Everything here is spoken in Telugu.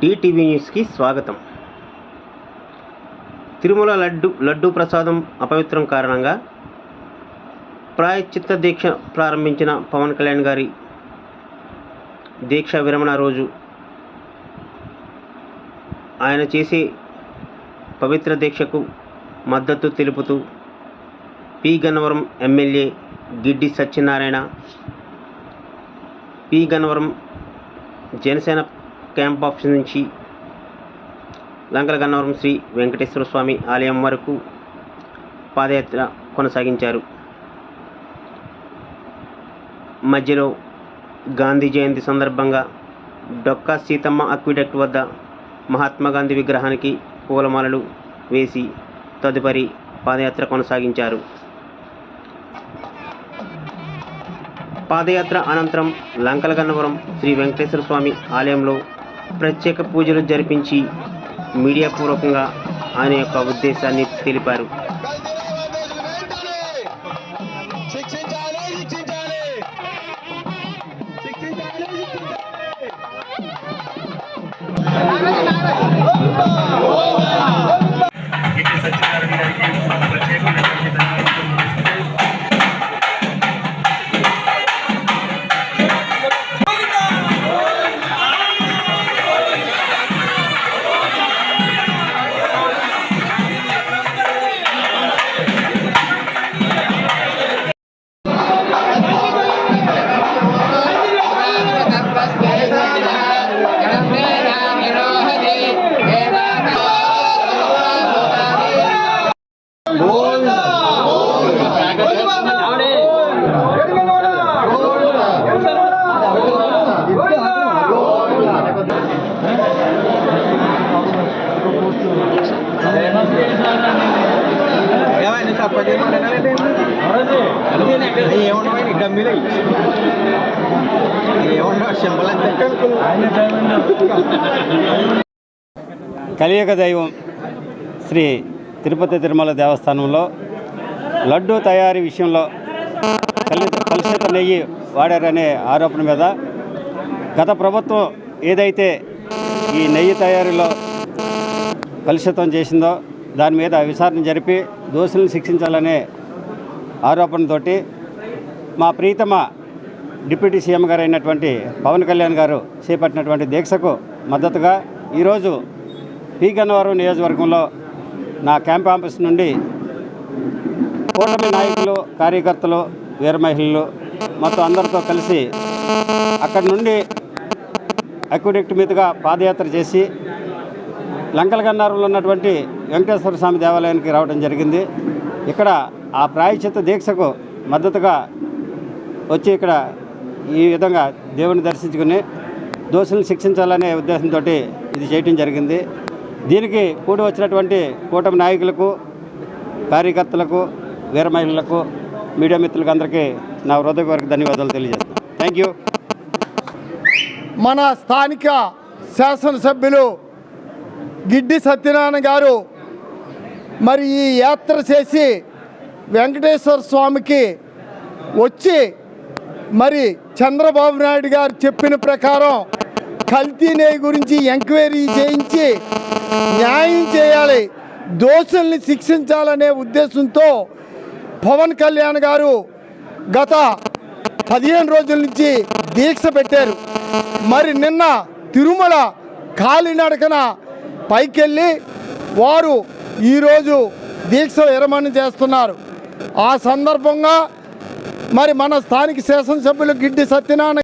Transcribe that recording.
డిటీవీ న్యూస్కి స్వాగతం. తిరుమల లడ్డు లడ్డు ప్రసాదం అపవిత్రం కారణంగా ప్రాయశ్చిత్త దీక్ష ప్రారంభించిన పవన్ కళ్యాణ్ గారి దీక్ష విరమణ రోజు ఆయన చేసే పవిత్ర దీక్షకు మద్దతు తెలుపుతూ P. Gannavaram MLA Giddi Satyanarayana P. Gannavaram Janasena camp office నుంచి లంకల గన్నవరం శ్రీ వెంకటేశ్వర స్వామి ఆలయం వరకు పాదయాత్ర కొనసాగించారు. మధ్యలో గాంధీ జయంతి సందర్భంగా డొక్కా సీతమ్మ అక్విడక్ట్ వద్ద మహాత్మా గాంధీ విగ్రహానికి పూలమాలలు వేసి తదుపరి పాదయాత్ర కొనసాగించారు. పాదయాత్ర అనంతరం లంకల గన్నవరం శ్రీ వెంకటేశ్వర స్వామి ఆలయంలో ప్రత్యేక పూజలు జరిపించి మీడియా పూర్వకంగా ఆయన యొక్క ఉద్దేశాన్ని తెలిపారు Oh! కలియుగ దైవం శ్రీ తిరుపతి తిరుమల దేవస్థానంలో లడ్డూ తయారీ విషయంలో కలి కలుషిత నెయ్యి వాడారనే ఆరోపణ మీద గత ప్రభుత్వం ఏదైతే ఈ నెయ్యి తయారీలో కలుషితం చేసిందో దాని మీద విచారణ జరిపి దోషులను శిక్షించాలనే ఆరోపణతోటి మా ప్రీతమ డిప్యూటీ సీఎం గారు అయినటువంటి పవన్ కళ్యాణ్ గారు చేపట్టినటువంటి దీక్షకు మద్దతుగా ఈరోజు పి. గన్నవరం నియోజకవర్గంలో నా క్యాంప్ ఆఫీస్ నుండి కూటమి నాయకులు కార్యకర్తలు వీర మహిళలు మొత్తం అందరితో కలిసి అక్కడి నుండి అక్విడెక్ట్ మీదుగా పాదయాత్ర చేసి లంకల గన్నారంలో ఉన్నటువంటి వెంకటేశ్వర స్వామి దేవాలయానికి రావడం జరిగింది. ఇక్కడ ఆ ప్రాయశ్చిత్త దీక్షకు మద్దతుగా వచ్చి ఇక్కడ ఈ విధంగా దేవుని దర్శించుకుని దోషులను శిక్షించాలనే ఉద్దేశంతో ఇది చేయటం జరిగింది. దీనికి కూడి వచ్చినటువంటి కూటమి నాయకులకు కార్యకర్తలకు వీర మహిళలకు మీడియా మిత్రులకు అందరికీ నా హృదయపూర్వక ధన్యవాదాలు తెలియజేస్తాను థ్యాంక్ యూ మన స్థానిక శాసనసభ్యులు గిడ్డి సత్యనారాయణ గారు మరి ఈ యాత్ర చేసి వెంకటేశ్వర స్వామికి వచ్చి మరి చంద్రబాబు నాయుడు గారు చెప్పిన ప్రకారం కల్తీ గురించి ఎంక్వైరీ చేయించి న్యాయం చేయాలి దోషుల్ని శిక్షించాలనే ఉద్దేశంతో పవన్ కళ్యాణ్ గారు గత పదిహేను రోజుల నుంచి దీక్ష పెట్టారు. మరి నిన్న తిరుమల కాలినడకన పైకెళ్ళి వారు ఈరోజు దీక్ష విరమణ చేస్తున్నారు. ఆ సందర్భంగా మరి మన స్థానిక శాసనసభ్యులు గిడ్డి సత్యనారాయణ